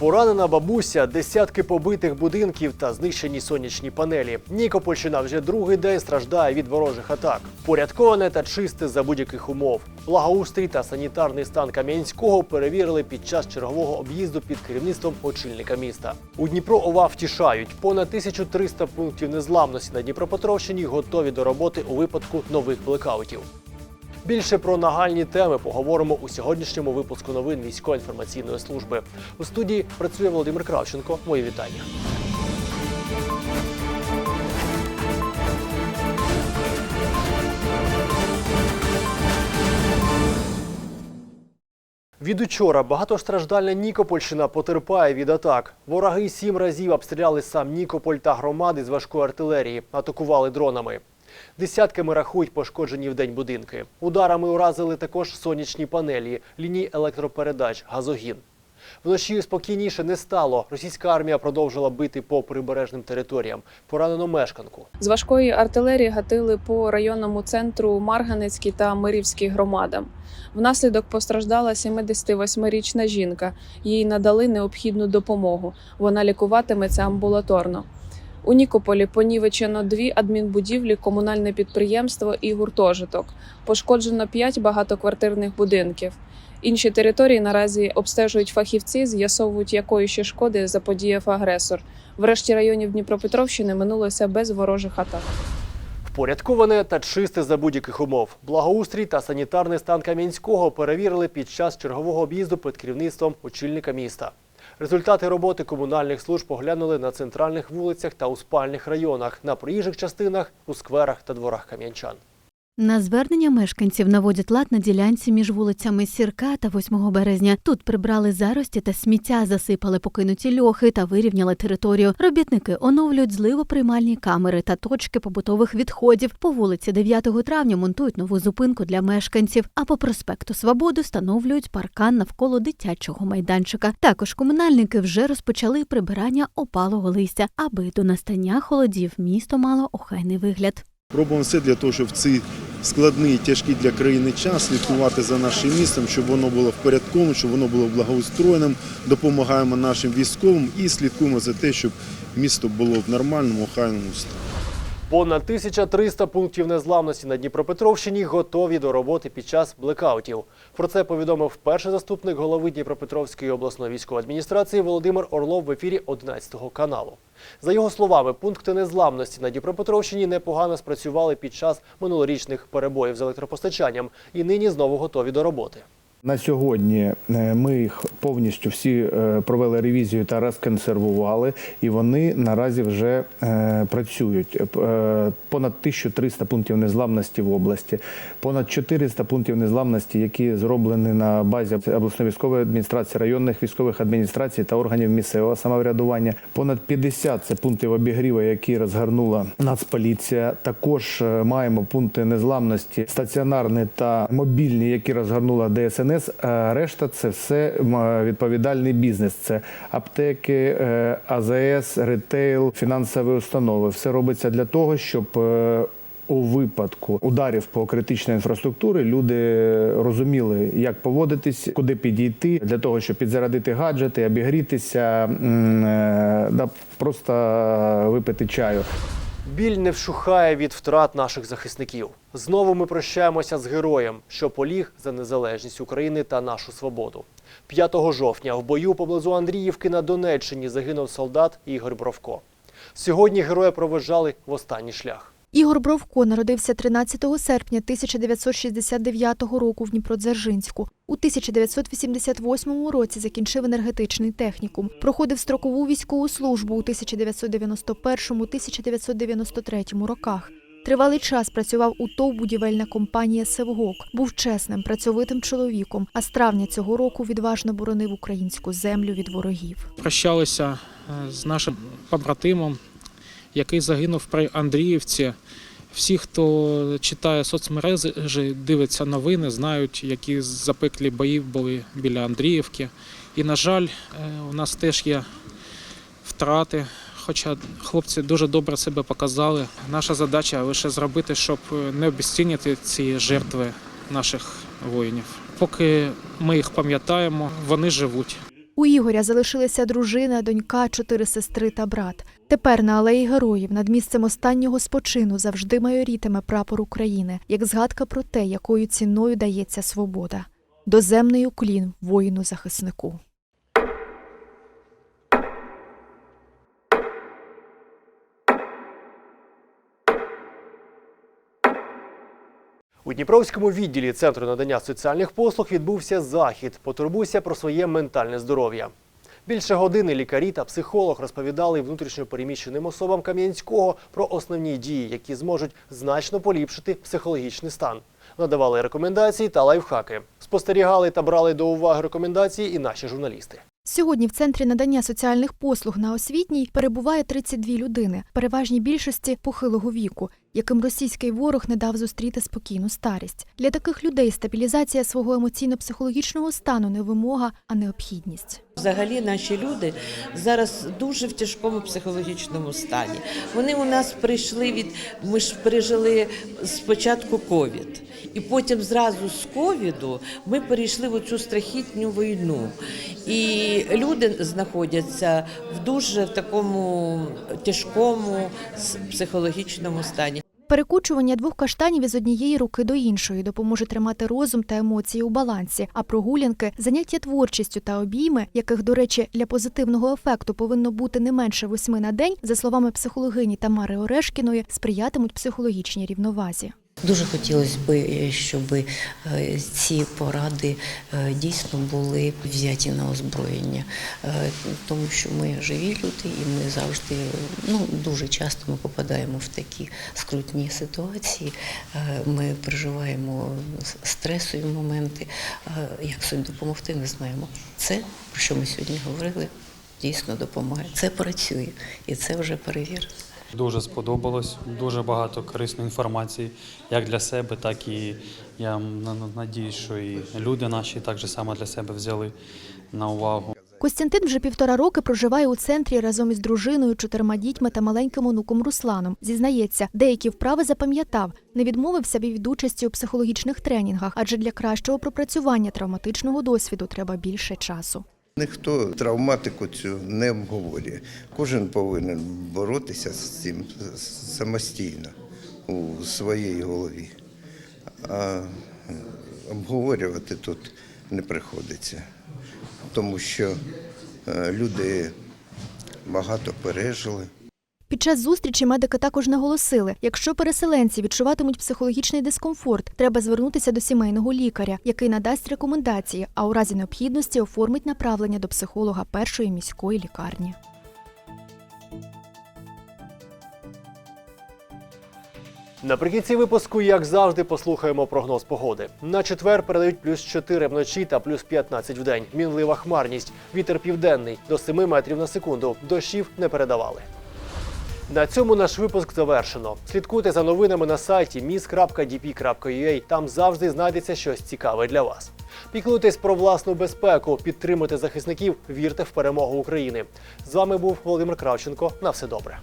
Поранена бабуся, десятки побитих будинків та знищені сонячні панелі. Нікопольщина вже другий день страждає від ворожих атак. Порядковане та чисте за будь-яких умов. Благоустрій та санітарний стан Кам'янського перевірили під час чергового об'їзду під керівництвом очільника міста. У Дніпро ОВА втішають. Понад 1300 пунктів незламності на Дніпропетровщині готові до роботи у випадку нових блекаутів. Більше про нагальні теми поговоримо у сьогоднішньому випуску новин військової інформаційної служби. У студії працює Володимир Кравченко. Мої вітання. Від учора багатостраждальна Нікопольщина потерпає від атак. Вороги сім разів обстріляли сам Нікополь та громади з важкої артилерії, атакували дронами. Десятками рахують пошкоджені в день будинки. Ударами уразили також сонячні панелі, лінії електропередач, газогін. Вночі спокійніше не стало. Російська армія продовжила бити по прибережним територіям. Поранено мешканку. З важкої артилерії гатили по районному центру Марганецькій та Мирівській громадам. Внаслідок постраждала 78-річна жінка. Їй надали необхідну допомогу. Вона лікуватиметься амбулаторно. У Нікополі понівечено дві адмінбудівлі, комунальне підприємство і гуртожиток. Пошкоджено п'ять багатоквартирних будинків. Інші території наразі обстежують фахівці, з'ясовують, якої ще шкоди заподіяв агресор. Врешті районів Дніпропетровщини минулося без ворожих атак. Впорядковане та чисте за будь-яких умов. Благоустрій та санітарний стан Кам'янського перевірили під час чергового об'їзду під керівництвом очільника міста. Результати роботи комунальних служб поглянули на центральних вулицях та у спальних районах, на проїжджих частинах, у скверах та дворах кам'янчан. На звернення мешканців наводять лад на ділянці між вулицями Сірка та 8 березня. Тут прибрали зарості та сміття, засипали покинуті льохи та вирівняли територію. Робітники оновлюють зливоприймальні камери та точки побутових відходів. По вулиці 9 травня монтують нову зупинку для мешканців. А по проспекту Свободи встановлюють паркан навколо дитячого майданчика. Також комунальники вже розпочали прибирання опалого листя, аби до настання холодів місто мало охайний вигляд. Робимо все для того, щоб в цей складний, тяжкий для країни час слідкувати за нашим містом, щоб воно було впорядковане, щоб воно було благоустроєним. Допомагаємо нашим військовим і слідкуємо за те, щоб місто було в нормальному, охайному стані. Понад 1300 пунктів незламності на Дніпропетровщині готові до роботи під час блекаутів. Про це повідомив перший заступник голови Дніпропетровської обласної військової адміністрації Володимир Орлов в ефірі 11 каналу. За його словами, пункти незламності на Дніпропетровщині непогано спрацювали під час минулорічних перебоїв з електропостачанням і нині знову готові до роботи. На сьогодні е, ми їх повністю всі е, провели ревізію та розконсервували, і вони наразі вже е, працюють. Понад 1300 пунктів незламності в області, понад 400 пунктів незламності, які зроблені на базі обласної військової адміністрації, районних військових адміністрацій та органів місцевого самоврядування. Понад 50 – це пунктів обігріву, які розгорнула Нацполіція. Також маємо пункти незламності стаціонарні та мобільні, які розгорнула ДСНС. А решта це все відповідальний бізнес. Це аптеки, е, АЗС, ретейл, фінансові установи. Все робиться для того, щоб е, у випадку ударів по критичній інфраструктурі люди розуміли, як поводитись, куди підійти для того, щоб підзарядити гаджети, обігрітися, е, да, просто випити чаю. Біль не вщухає від втрат наших захисників. Знову ми прощаємося з героєм, що поліг за незалежність України та нашу свободу. 5 жовтня в бою поблизу Андріївки на Донеччині загинув солдат Ігор Бровко. Сьогодні героя проведжали в останній шлях. Ігор Бровко народився 13 серпня 1969 року в Дніпродзержинську. У 1988 році закінчив енергетичний технікум. Проходив строкову військову службу у 1991-1993 роках. Тривалий час працював у ТОВ будівельна компанія Севгок. Був чесним, працьовитим чоловіком, а з травня цього року відважно боронив українську землю від ворогів. прощалися е, з нашим побратимом, який загинув при Андріївці. Всі, хто читає соцмережі, дивиться новини, знають, які запеклі бої були біля Андріївки. І, на жаль, е, у нас теж є втрати. Хоча хлопці дуже добре себе показали. Наша задача лише зробити, щоб не обіцінити ці жертви наших воїнів. Поки ми їх пам'ятаємо, вони живуть. У Ігоря залишилися дружина, донька, чотири сестри та брат. Тепер на алеї героїв над місцем останнього спочину завжди майорітиме прапор України, як згадка про те, якою ціною дається свобода. Доземний уклін воїну-захиснику. У Дніпровському відділі Центру надання соціальних послуг відбувся захід. Потурбуйся про своє ментальне здоров'я. Більше години лікарі та психолог розповідали внутрішньо переміщеним особам Кам'янського про основні дії, які зможуть значно поліпшити психологічний стан. Надавали рекомендації та лайфхаки. Спостерігали та брали до уваги рекомендації і наші журналісти. Сьогодні в центрі надання соціальних послуг на освітній перебуває 32 людини, переважній більшості похилого віку, яким російський ворог не дав зустріти спокійну старість. Для таких людей стабілізація свого емоційно-психологічного стану не вимога, а необхідність. Взагалі наші люди зараз дуже в тяжкому психологічному стані. Вони у нас прийшли від ми ж пережили спочатку ковід, і потім зразу з ковіду ми перейшли в цю страхітню війну. І люди знаходяться в дуже такому тяжкому психологічному стані. Перекучування двох каштанів із однієї руки до іншої допоможе тримати розум та емоції у балансі, а прогулянки, заняття творчістю та обійми, яких, до речі, для позитивного ефекту повинно бути не менше восьми на день, за словами психологині Тамари Орешкіної, сприятимуть психологічній рівновазі. Дуже хотілося б, щоб е, ці поради е, дійсно були взяті на озброєння, Е, тому що ми живі люди, і ми завжди ну дуже часто ми попадаємо в такі скрутні ситуації. Е, Ми переживаємо стресові моменти. Е, Як собі допомогти, не знаємо. Це про що ми сьогодні говорили, дійсно допомагає. Це працює і це вже перевірено. Дуже сподобалось, дуже багато корисної інформації, як для себе, так і я на- на- надіюсь, що і люди наші так же само для себе взяли на увагу. Костянтин вже півтора роки проживає у центрі разом із дружиною, чотирма дітьми та маленьким онуком Русланом. Зізнається, деякі вправи запам'ятав, не відмовився від участі у психологічних тренінгах, адже для кращого пропрацювання травматичного досвіду треба більше часу. Ніхто травматику цю не обговорює. Кожен повинен боротися з цим самостійно у своїй голові. А обговорювати тут не приходиться, тому що е, люди багато пережили. Під час зустрічі медики також наголосили, якщо переселенці відчуватимуть психологічний дискомфорт, треба звернутися до сімейного лікаря, який надасть рекомендації, а у разі необхідності оформить направлення до психолога першої міської лікарні. Наприкінці випуску, як завжди, послухаємо прогноз погоди. На четвер передають плюс 4 вночі та плюс 15 в день. Мінлива хмарність. Вітер південний до 7 метрів на секунду. Дощів не передавали. На цьому наш випуск завершено. Слідкуйте за новинами на сайті mis.dp.ua. Там завжди знайдеться щось цікаве для вас. Піклуйтесь про власну безпеку, підтримуйте захисників, вірте в перемогу України. З вами був Володимир Кравченко. На все добре.